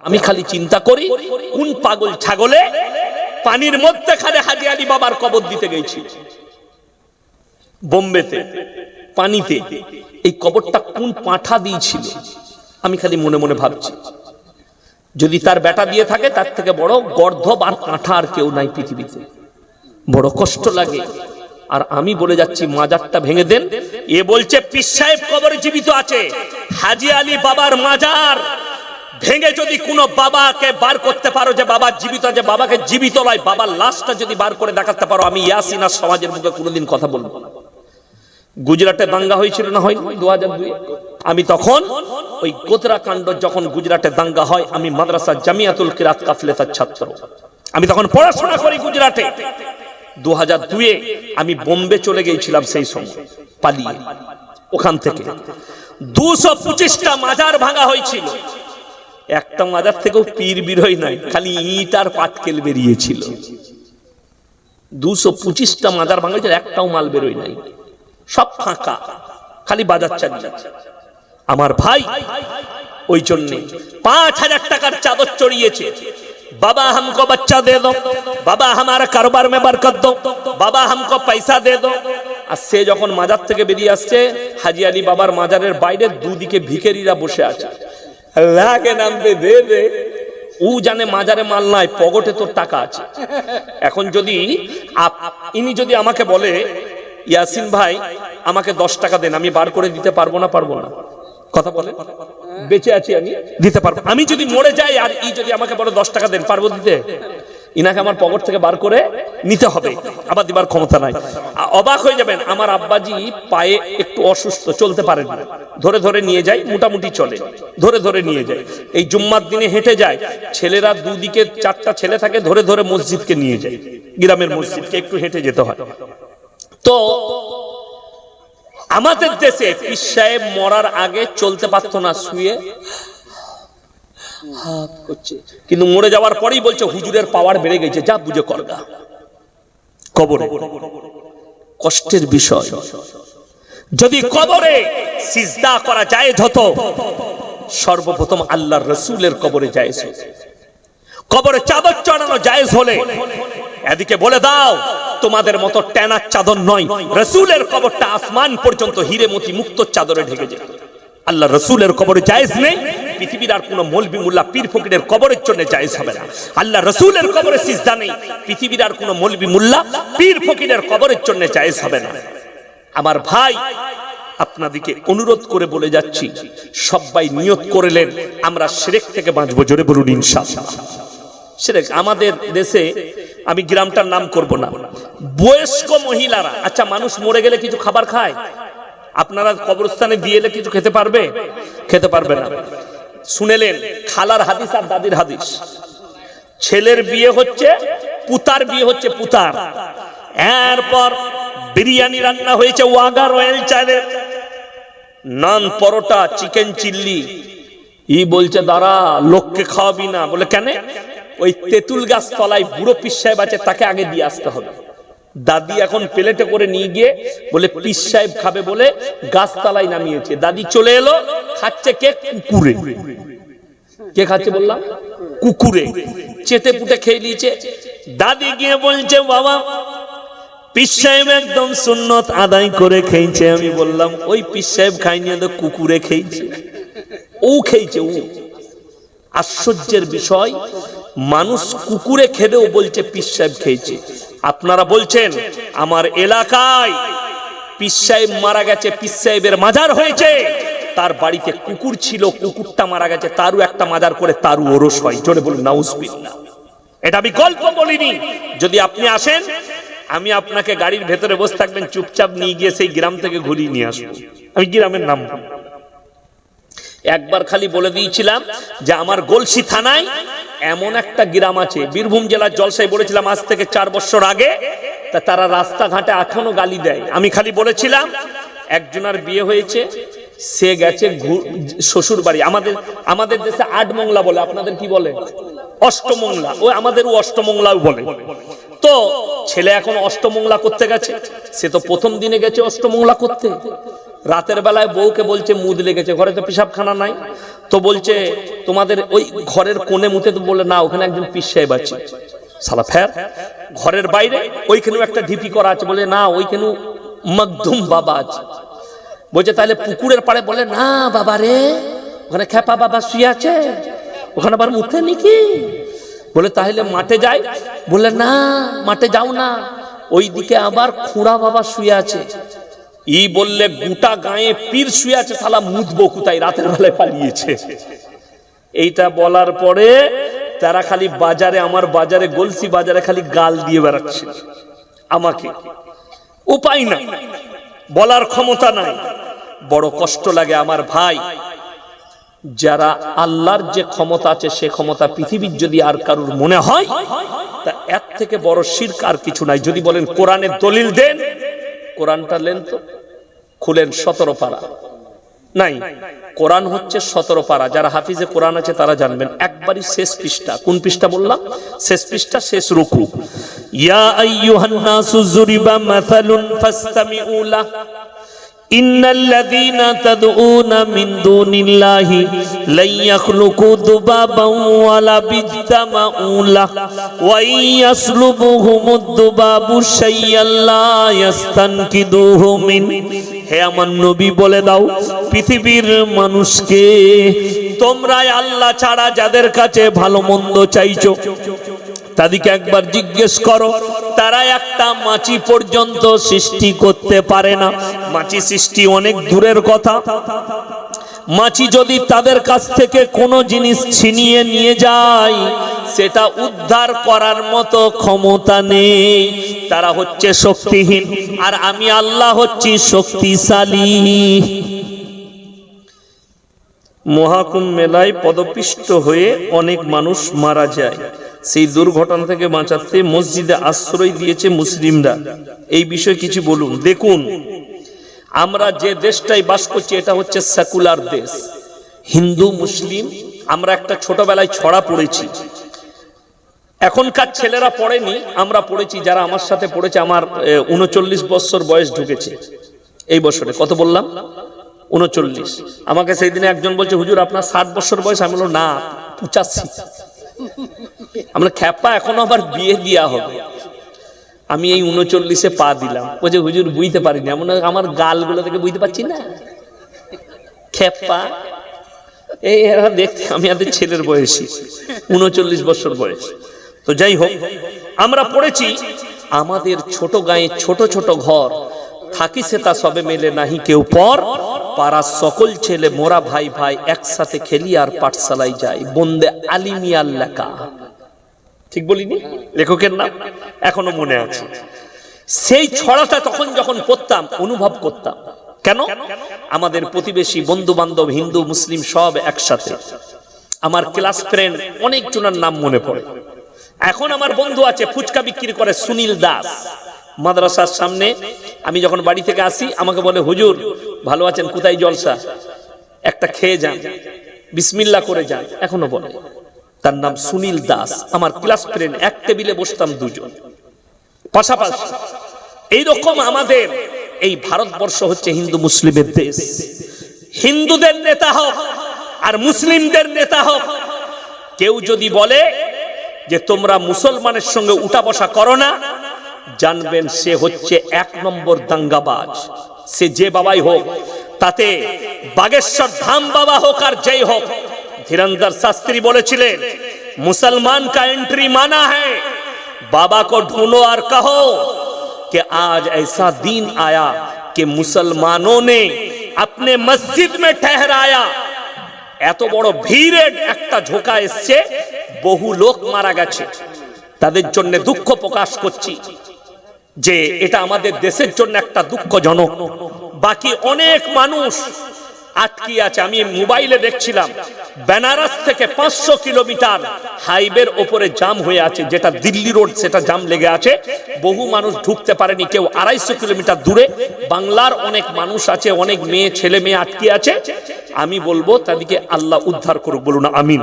আমি খালি চিন্তা করি, কোন পাগল ছাগলে পানির মধ্যেখানে হাজি আলী বাবার কবর দিতে গেছি? বোম্বেতে, পানিতে, এই কবরটা কোন পাঠা দিয়েছিল? আমি খালি মনে মনে ভাবছি। যদি তার বেটা দিয়ে থাকে, তার থেকে বড় গর্ধব আর কাঁঠা আর কেউ নাই পৃথিবীতে। বড় কষ্ট লাগে। আর আমি বলে যাচ্ছি, মাজারটা ভেঙে দেন। এ বলছে পীর সাহেব কবরে জীবিত আছে। হাজি আলী বাবার মাজার। ভেঙে যদি কোনো বাবাকে বার করতে পারো যে বাবা জীবিত আছে বাবাকে জীবিত নয়, বাবার লাশটা যদি বার করে দেখাতে পারো, আমি ইয়াসিনা সমাজের মুখে কোনোদিন কথা বলব গুজরাটে দাঙ্গা হয়েছিল না হয়নি? দু হাজার দুই আমি তখন ওই গোতরা কাণ্ড যখন গুজরাটে দাঙ্গা হয়, আমি মাদ্রাসা জামিয়াতুল কিরাত কাফলেতার ছাত্র। আমি তখন পড়াশোনা করি গুজরাটে। দু হাজার দুয়ে আমি বোম্বে চলে গিয়েছিলাম সেই সময়, পালিয়ে। ওখান থেকে। দুশো পঁচিশটা মাজার ভাঙা হয়েছিল। একটা মাজার থেকেও পীর বিরোই নাই খালি ইট আর পাটকেল বেরিয়েছিল দুশো পঁচিশটা মাজার ভাঙা হয়েছিল একটাও মাল বেরোয় নাই সব ফাঁকা খালি বাজার চালিয়ে আমার ভাই ওই জন্যে পাঁচ হাজার টাকার চাদর চড়িয়েছে बाबा हमको बच्चा दे दो বাবা हमारा कारोबार में बरकत दो বাবা हमको पैसा दे दो আর সে যখন মাজার থেকে বেরিয়ে আসছে হাজি আলী বাবার মাজারের বাইরে দুদিকে ভিখারিরা বসে আছে নাম দে দে দে। ও জানে মাজারে মাল নাই, পকেটে তোর টাকা আছে। এখন যদি ইনি যদি আমাকে বলে, ইয়াসিন ভাই, আমাকে দশ টাকা দেন, আমি বার করে দিতে পারব না পারব না। কথা বলে? বেঁচে আছি আমি? দিতে পারব। আমি যদি মরে যাই আর ই যদি আমাকে বলে দশ টাকা দেন, পারব দিতে? ইনাকে আমার পকেট থেকে বার করে নিতে হবে। আবার দিবার ক্ষমতা নাই। অবাক হয়ে যাবেন, আমার আব্বাজি পায়ে একটু অসুস্থ, চলতে পারেন না। ধরে ধরে নিয়ে যায়, মোটামুটি চলে। ধরে ধরে নিয়ে যায়। এই জুম্মার দিনে হেঁটে যায়, ছেলেরা দুদিকে চারটা ছেলে থাকে, ধরে ধরে মসজিদকে নিয়ে যায়। গ্রামের মসজিদকে একটু হেঁটে যেতে হয়। তো, আমাদের দেশে পীর মরার আগে চলতে পারতো না, শুয়ে হাত করছে। কিন্তু মরে যাওয়ার পরেই বলছে, হুজুরের পাওয়ার বেড়ে গেছে, যা বুঝে করগা কবরে। কষ্টের বিষয়। যদি কবরে সিজদা করা যায় হতো, সর্বপ্রথম আল্লাহর রসুলের কবরে যায় কবরে চাদর চড়ানো জায়েজ হলে, এদিকে বলে দাও, তোমাদের মতো ট্যানার চাদর নয়, রসুলের কবরটা আসমান পর্যন্ত হিরে মতি মুক্ত চাদরে ঢেকে যেত। আল্লাহ রসুলের কবরে জায়েজ নেই, পৃথিবীর আর কোনো মলবি মুল্লা পীর ফকিরের কবরের জন্য জায়েজ হবে না। আল্লাহ রসুলের কবরে সিজদা নেই, পৃথিবীর আর কোনো মলবি মুল্লা পীর ফকিরের কবরের জন্য জায়েজ হবে না। আমার ভাই, আপনাদিকে অনুরোধ করে বলে যাচ্ছি, সবাই নিয়ত করলেন, আমরা শিরেক থেকে বাঁচবো জোরে বলুন ইনশাআল্লাহ। সেরেক, আমাদের দেশে আমি গ্রামটার নাম করব না। বয়স্ক মহিলারা আচ্ছা মানুষ মরে গেলে কিছু খাবার খায়? আপনারা কবরস্থানে দিয়ে এলে কিছু খেতে পারবে? খেতে পারবে না। শুনেলেন, খালার হাদিস আর দাদির হাদিস। ছেলের বিয়ে হচ্ছে, পুতার বিয়ে হচ্ছে পুতার। এরপর বিরিয়ানি রান্না হয়েছে ওয়াগা রয়্যাল চালের নান, পরোটা, চিকেন চিল্লি। ই বলছে, দাঁড়া, লোককে খাওয়াবি না। বলে, কেন? ওই তেঁতুল গাছ তলায় বুড়ো পিস সাহেব আছে, তাকে আগে দিয়ে আসতে হবে। দাদি এখন প্লেটে করে নিয়ে গিয়ে বলে পিস সাহেব খাবে বলে গাছতলায় নামিয়েছে। দাদি চলে এলো, খাচ্ছে কে? কুকুরে। কে খাচ্ছে বললাম? কুকুরে। চেটে পুটে খেয়ে নিয়েছে। দাদি গিয়ে বলছে, বাবা পিস সাহেব একদম সুন্নত আদায় করে খেয়েছে। আমি বললাম, ওই পিস সাহেব খাইনি তো কুকুরে খেয়েছে। ও খেয়েছে, ও। আশ্চর্যের বিষয়, মানুষ কুকুরে খেলেও বলছে পিস সাহেব খেয়েছে। আপনারা বলছেন, আমার এলাকায় পিস সাহেব মারা গেছে পিস সাহেবের মাজার হয়েছে। তার বাড়িতে কুকুর ছিল, কুকুরটা মারা গেছে, তারও একটা মাজার করে তারও ওরস হয়। জোরে বলুন, নাউজবিল্লাহ। এটা আমি গল্প বলিনি। যদি আপনি আসেন, আমি আপনাকে গাড়ির ভেতরে বসে থাকবেন, চুপচাপ নিয়ে গিয়ে সেই গ্রাম থেকে ঘুরিয়ে নিয়ে আসব। আমি গ্রামের নাম একবার খালি বলে দিয়েছিলাম যে, আমার গলসি থানায় এমন একটা গ্রাম আছে, বীরভূম জেলার জলসাই বলেছিলাম আজ থেকে চার বছর আগে, তা তারা রাস্তাঘাটে এখনও গালি দেয়। আমি খালি বলেছিলাম, একজনার বিয়ে হয়েছে সে গেছে শ্বশুর বাড়ি আমাদের আমাদের দেশে আট মংলা বলে, আপনাদের কি বলে? অষ্টমংলা। ও আমাদেরও অষ্টমংলাও বলে। তো ছেলে এখন অষ্টমংলা করতে গেছে। সে তো প্রথম দিনে গেছে অষ্টমংলা করতে। রাতের বেলায় বউকে বলছে, মুদ লেগেছে। ঘরে তো পেশাবখানা নাই। তো বলছে, তোমাদের ওই ঘরের কোণে মুতে তো বলে, না, ওখানে একজন পিস সাহেব আছে। সালা ফের, ঘরের বাইরে ওইখানেও একটা ঢিপি করা আছে। বলে, না, ওইখানেও মকদুম বাবা আছে। বলছে, তাহলে পুকুরের পাড়ে বলে, না বাবা রে, ওখানে খেপা বাবা শুয়ে আছে, ওখানে আবার মুতে নাকি বলে, তাহলে মাঠে যাই। বলে, না, মাঠে যাও না, ওইদিকে আবার খুঁড়া বাবা শুয়ে আছে। ই বললে, গোটা গায়ে পীর শুয়ে আছে সালা মুদবো কোথায়? রাতের বেলায় পালিয়েছে। এইটা বলার পরে তারা খালি বাজারে, আমার বাজারে, গলসি বাজারে খালি গাল দিয়ে বেড়াচ্ছে। আমাকে উপায় নাই। বলার ক্ষমতা নাই। বড় কষ্ট লাগে আমার ভাই। যারা আল্লাহর যে ক্ষমতা আছে, সে ক্ষমতা পৃথিবীর যদি আর কারুর মনে হয়, তা এর থেকে বড় শির্ক আর কিছু নাই। যদি বলেন, কোরআনের দলিল দেন, কোরআনটা লেন তো, খুলেন সতেরো পারা। নাই কোরআন হচ্ছে সতেরো পারা যারা হাফিজে কোরআন আছে তারা জানবেন একবারই শেষ পৃষ্ঠা কোন পৃষ্ঠা বললাম শেষ পৃষ্ঠা শেষ রুকু ইয়া আইয়ুহান নাসু যুরিবা মাসালুন ফাসতামিউ লাহ إن الذين تدعون من دون الله لن يخلقوا ذبابا ولا باجتمعوا له وإن يسلبهم الذباب شيئا لا يستنقذوه منه হে আমার নবী বলে দাও পৃথিবীর মানুষকে, তোমরাই আল্লাহ ছাড়া যাদের কাছে ভালো মন্দ চাইছো। তাদেরকে একবার জিজ্ঞেস করো, তারা একটা মাছি পর্যন্ত সৃষ্টি করতে পারে না। মাছি সৃষ্টি অনেক দূরের কথা। মাছি যদি তাদের কাছ থেকে কোনো জিনিস ছিনিয়ে নিয়ে যায়, সেটা উদ্ধার করার মতো ক্ষমতা নেই। তারা হচ্ছে শক্তিহীন। আর আমি আল্লাহ হচ্ছি শক্তিশালী। মহাকুম্ভ মেলায় পদপিষ্ট হয়ে অনেক মানুষ মারা যায়। সেই দুর্ঘটনা থেকে বাঁচাতে মসজিদে আশ্রয় দিয়েছে মুসলিমরা। এই বিষয়ে কিছু বলুন। দেখুন, আমরা যে দেশটাই বাস করছি, এটা হচ্ছে সেকুলার দেশ। হিন্দু, মুসলিম, আমরা একটা ছোটবেলায় ছড়া পড়েছি। এখনকার ছেলেরা পড়েনি, আমরা পড়েছি, যারা আমার সাথে পড়েছে, আমার উনচল্লিশ বছর বয়স ঢুকেছে। এই বছরে কত বললাম? উনচল্লিশ। আমাকে সেই দিনে একজন বলছে, হুজুর, আপনার ষাট বছর বয়স? আমি না, পঁচাশি। আমরা খ্যাপা, এখনও আবার বিয়ে দেওয়া হবে। আমি এই উনচল্লিশে পা দিলাম। বলছে হুজুর, বুঝতে পারিনি। এমন আমার গালগুলো থেকে বুঝতে পারছি না। খ্যাপা? এই দেখতে আমি আমাদের ছেলের বয়সী, উনচল্লিশ বছর বয়স। তো যাই হোক, আমরা পড়েছি, আমাদের ছোট গায়ে ছোট ছোট ঘর, থাকি সে তা সবে মেলে নাহি কেউ পর। পাড়ার সকল ছেলে, মোরা ভাই ভাই একসাথে খেলি আর পাঠশালায় যাই। বন্দে আলিমিয়াল লেখা। ঠিক বলিনি? লেখকের নাম? এখনও মনে আছে। সেই ছড়াটা তখন যখন পড়তাম, অনুভব করতাম। কেন? আমাদের প্রতিবেশী বন্ধু বান্ধব হিন্দু, মুসলিম সব একসাথে। আমার ক্লাস ফ্রেন্ড অনেক জনের নাম মনে পড়ে। এখন আমার বন্ধু আছে, ফুচকা বিক্রি করে সুনীল দাস। মাদ্রাসার সামনে আমি যখন বাড়ি থেকে আসি, আমাকে বলে, হুজুর ভালো আছেন? কোথায় জলসা? একটা খেয়ে যান। বিসমিল্লা করে যান। এখনও বলে। তার নাম সুনীল দাস। আমার ক্লাস ফ্রেন্ড। এক টেবিলে বসতাম দুজন। পাশাপাশি এইরকম আমাদের এই ভারতবর্ষ হচ্ছে হিন্দু মুসলিমের দেশ। হিন্দুদের নেতা হোক আর মুসলিমদের নেতা হোক কেউ যদি বলে যে তোমরা মুসলমানের সঙ্গে উঠা বসা করো না, জানবেন সে হচ্ছে এক নম্বর দাঙ্গাবাজ। সে যে বাবাই হোক তাতে বাগেশ্বর ধাম বাবা হোক আর যেই হোক धीरंदर शास्त्री বলেছিলেন मुसलमान का एंट्री माना है बाबा को ढूंढो और कहो कि आज ऐसा दिन आया कि मुसलमानों ने अपने मस्जिद में ठहराया এত বড় ভিড়ের একটা ঝোঁকা এসছে বহু লোক মারা গেছে তাদের জন্য দুঃখ প্রকাশ করছি যে এটা আমাদের দেশের জন্য একটা দুঃখজনক। বাকি অনেক মানুষ আটকি আছে। আমি মোবাইলে দেখছিলাম, বেনারস থেকে পাঁচশো কিলোমিটার হাইওয়ের ওপরে জাম হয়ে আছে, যেটা দিল্লি রোড, সেটা জাম লেগে আছে। বহু মানুষ ঢুকতে পারেনি, কেউ আড়াইশো কিলোমিটার দূরে। বাংলার অনেক মানুষ আছে, অনেক মেয়ে, ছেলে মেয়ে আটকে আছে। আমি বলব, তাদেরকে আল্লাহ উদ্ধার করুক, বলুন, আমিন।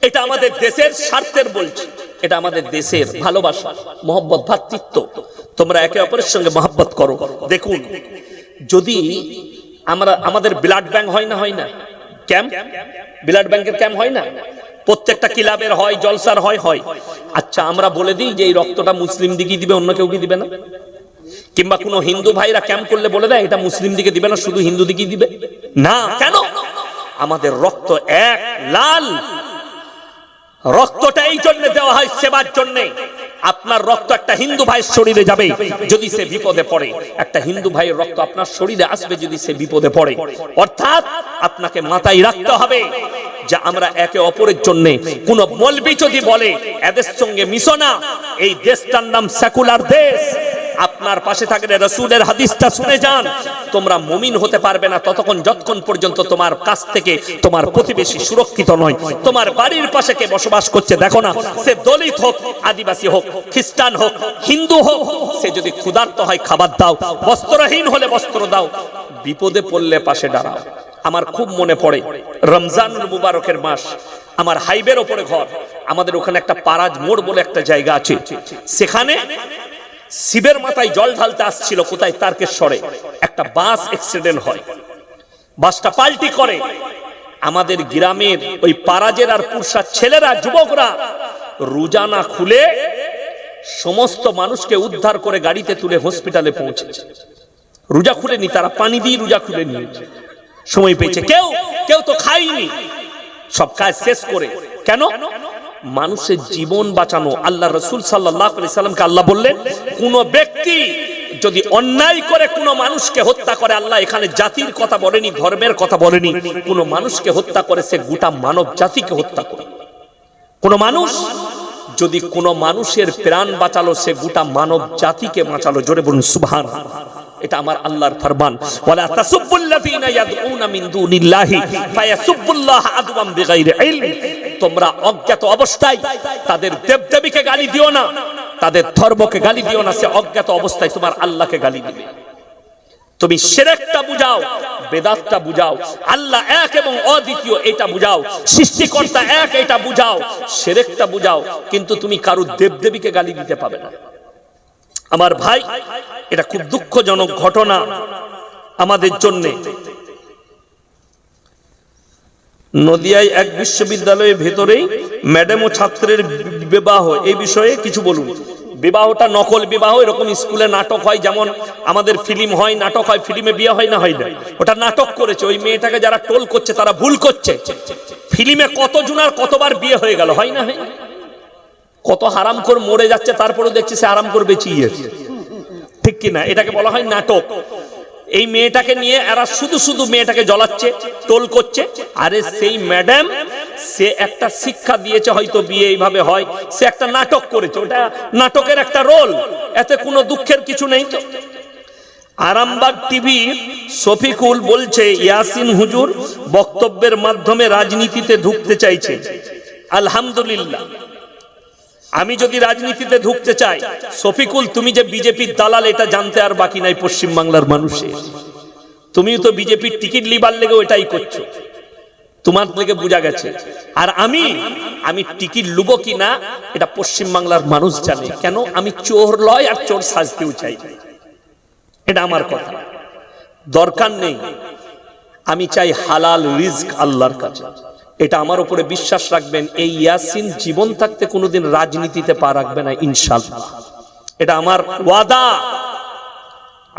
এটা আমাদের দেশের স্বার্থের বলছি। এটা আমাদের দেশের ভালোবাসা, মোহব্বত, ভাতৃত্ব। তোমরা একে অপরের সঙ্গে মহব্বত করো। দেখুন, যদি আমরা আমাদের ব্লাড ব্যাংক হয় না হয় না। ক্যাম্প? ব্লাড ব্যাংকের ক্যাম্প হয় না? প্রত্যেকটা ক্লাবের হয়, জলসার হয় হয়। আচ্ছা আমরা বলে দিই যে এই রক্তটা মুসলিম দিকে দিবে, অন্য কেউ কি দিবে না? কিংবা কোনো হিন্দু ভাইরা ক্যাম্প করলে বলে দেয়, এটা মুসলিম দিকে দিবে না, শুধু হিন্দু দিকে দিবে? না, কেন? আমাদের রক্ত এক, লাল। রক্তটা এই জন্য দেওয়া হয় সেবার জন্য। আপনার রক্ত একটা হিন্দু ভাইয়ের শরীরে যাবে, যদি সে বিপদে পড়ে। একটা হিন্দু ভাইয়ের রক্ত আপনার শরীরে আসবে যদি সে বিপদে পড়ে। অর্থাৎ আপনাকে মাথায় রাখতে হবে যে আমরা একে অপরের জন্য কোন মলবি যদি বলে, এদের সঙ্গে মিশো না। এই দেশটার নাম সেকুলার দেশ। আপনার পাশে থাকলে রসুলের হাদিসটা শুনে যান। তোমরা মুমিন হতে পারবে না ততক্ষণ, যতক্ষণ পর্যন্ত তোমার কাছ থেকে তোমার প্রতিবেশী সুরক্ষিত নয়, তোমার বাড়ির পাশে কে বসবাস করছে, দেখো না, সে দলিত হোক, আদিবাসী হোক, খ্রিস্টান হোক, হিন্দু হোক, সে যদি ক্ষুধার্ত হয়, খাবার দাও, বস্ত্রহীন হলে বস্ত্র দাও, বিপদে পড়লে পাশে দাঁড়াও। আমার খুব মনে পড়ে, রমজানুল মুবারকের মাস, আমার হাইবের ওপরে ঘর, আমাদের ওখানে একটা পারাজ মোড় বলে একটা জায়গা আছে। সেখানে শিবের মাথায় জল ঢালতে আসছিল, কোথায়? তারকেশ্বরে। একটা বাস অ্যাক্সিডেন্ট হয়। বাসটা পাল্টি করে। আমাদের গ্রামের ওই পারাজের আর পুরসার ছেলেরা, যুবকরা রোজানা খুলে সমস্ত মানুষকে উদ্ধার করে গাড়িতে তুলে হসপিটালে পৌঁছেছে। রোজা খুলেনি, তারা পানি দিয়ে রোজা খুলে নিয়েছে। সময় পেয়েছে। কেউ কেউ তো খায়নি। সব কাজ শেষ করে। কেন? মানুষের জীবন বাঁচানো। আল্লাহ রসুল সাল্লাহ সাল্লামকে আল্লাহ বললেন, কোন ব্যক্তি যদি অন্যায় করে কোন মানুষকে হত্যা করে, আল্লাহ এখানে জাতির কথা বলেনি, ধর্মের কথা বলেনি। কোন মানুষকে হত্যা করে, সে গোটা মানব জাতিকে হত্যা করে। কোন মানুষ যদি কোন মানুষের প্রাণ বাঁচালো, সে গোটা মানব জাতিকে বাঁচালো। জোরে বলুন সুবহান এটা আমার আল্লাহর ফরমান। ওয়ালা তাসুবুল্লাযিনা ইয়াদউনা মিন দুনিল্লাহি ফায়াসুবুল্লাহ আদওয়াম বিগাইরি ইলম। তোমরা অজ্ঞাত অবস্থায় তাদের দেবদেবীকে গালি দিও না, তাদের ধর্মকে গালি দিও না, সে অজ্ঞাত অবস্থায় তোমার আল্লাহকে গালি দিবে। তুমি সেরেকটা বুঝাও, বেদাতটা বুঝাও, আল্লাহ এক এবং অদ্বিতীয় এটা বুঝাও, সৃষ্টিকর্তা এক এটা বুঝাও, সেরেকটা বুঝাও, কিন্তু তুমি কারও দেবদেবীকে গালি দিতে পাবে না। আমার ভাই, এটা খুব দুঃখজনক ঘটনা আমাদের জন্য। নদিয়ায় এক বিশ্ববিদ্যালয়ের ভেতরেই ম্যাডাম ও ছাত্রের বিবাহ, এই বিষয়ে কিছু বলুন। বিবাহটা নকল বিবাহ, এরকম স্কুলে নাটক হয়, যেমন আমাদের ফিল্ম হয়, নাটক হয়, ফিল্মে বিয়ে হয় না হয় না। ওটা নাটক করেছে, ওই মেয়েটাকে যারা টোল করছে, তারা ভুল করছে। ফিল্মে কত জুনার কতবার বিয়ে হয়ে গেল, হয় না হয়? না? কত হারাম করে মরে যাচ্ছে, তারপরেও দেখছি সে আরাম করে বেঁচিয়ে ঠিক কিনা? এটাকে বলা হয় নাটক। এই মেয়েটাকে নিয়ে এরা শুধু শুধু মেয়েটাকে জ্বলাচ্ছে, টোল করছে। আরে সেই ম্যাডাম, সে একটা শিক্ষা দিয়েছে, হয়তো বিয়ে এইভাবে হয়। সে একটা নাটক করেছে, ওটা নাটকের একটা রোল। এতে কোনো দুঃখের কিছু নেই তো। আরামবাগ টিভি শফিকুল বলছে, ইয়াসিন হুজুর বক্তব্যের মাধ্যমে রাজনীতিতে ঢুকতে চাইছে। আলহামদুলিল্লাহ। আমি যদি রাজনীতিতে ঢুকতে চাই, শফিকুল, তুমি যে বিজেপির দালাল, এটা জানতে আর বাকি নাই পশ্চিম বাংলার মানুষের তুমিও তো বিজেপির টিকিট লিবার লেগে ওটাই করছ। তোমার থেকে বোঝা গেছে। আর আমি আমি টিকিট লুবো কি না, এটা পশ্চিম বাংলার মানুষ জানে। কেন? আমি চোর লয় আর চোর সাজতেও চাই। এটা আমার কথা। দরকার নেই। আমি চাই হালাল রিস্ক আল্লাহর কাছে। এটা আমার উপরে বিশ্বাস রাখবেন, এই ইয়াসিন জীবন থাকতে কোনোদিন রাজনীতিতে পা রাখবে না ইনশাল্লাহ এটা আমার ওয়াদা।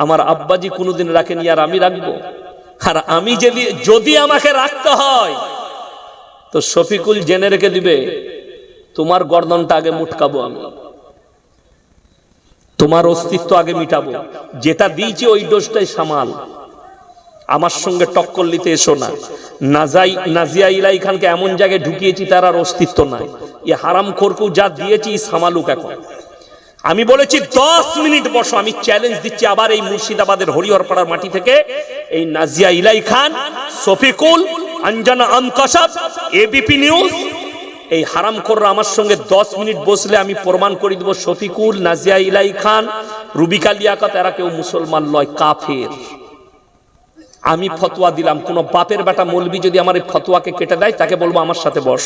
আমার আব্বাজি কোনোদিন রাখেনি আর আমি রাখব। আর আমি যদি যদি আমাকে রাখতে হয়, তো শফিকুল জেনে রেখে দিবে, তোমার গর্দনটা আগে মুটকাবো আমি। তোমার অস্তিত্ব আগে মিটাবো। যেটা দিয়েছি ওই ডোজটাই সামাল। আমার সঙ্গে টক্কর নিতে এসো না। নাজাই নাজিয়া ইলাই খানকে এমন জায়গায় ঢুকিয়েছি তার আর অস্তিত্ব নাই। এ হারাম খোরকেও যা দিয়েছি সামালুক এখন। আমি বলেছি দশ মিনিট বসো আমি চ্যালেঞ্জ দিচ্ছি আবার এই মুর্শিদাবাদের হরিহরপাড়ার মাটি থেকে। এই নাজিয়া ইলাই খান শফিকুল আঞ্জানা আমকাসাব এবিপি নিউজ এই হারাম কররা আমার সঙ্গে দশ মিনিট বসলে আমি প্রমাণ করে দিব শফিকুল নাজিয়া ইলাই খান রুবিকা লিয়াকত এরা কেউ মুসলমান লয় কাফের। আমি ফতোয়া দিলাম, কোন বাপের বেটা মলবি যদি আমার এই ফতোয়াকে কেটে দেয়, তাকে বলব আমার সাথে বস।